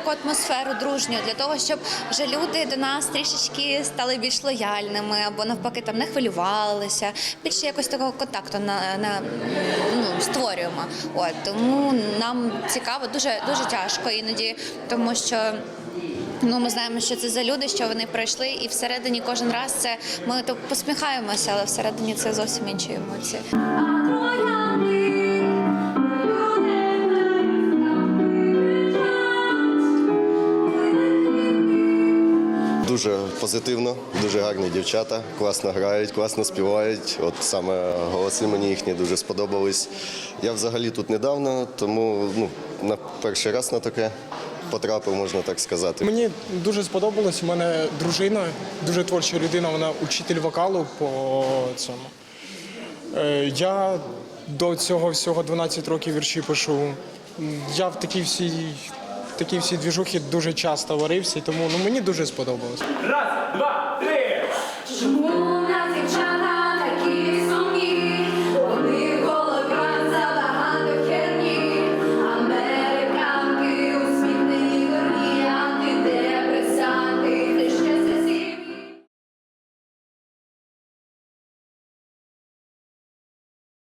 таку атмосферу дружню, для того, щоб вже люди до нас трішечки стали більш лояльними або навпаки там не хвилювалися. Більше якось такого контакту на, на ну, створюємо. От тому нам цікаво, дуже дуже тяжко іноді, тому що. Ну, ми знаємо, що це за люди, що вони пройшли, і всередині кожен раз це ми то посміхаємося, але всередині це зовсім інші емоції. Дуже позитивно, дуже гарні дівчата, класно грають, класно співають. От саме голоси мені їхні дуже сподобались. Я взагалі тут недавно, тому ну, на перший раз на таке потрапив, можна так сказати. Мені дуже сподобалось. У мене дружина, дуже творча людина, вона учитель вокалу по цьому. Е, Я до цього всього 12 років вірші пишу. Я в такій всій, такі всі двіжухи дуже часто варився, тому ну мені дуже сподобалось. Раз, два, три.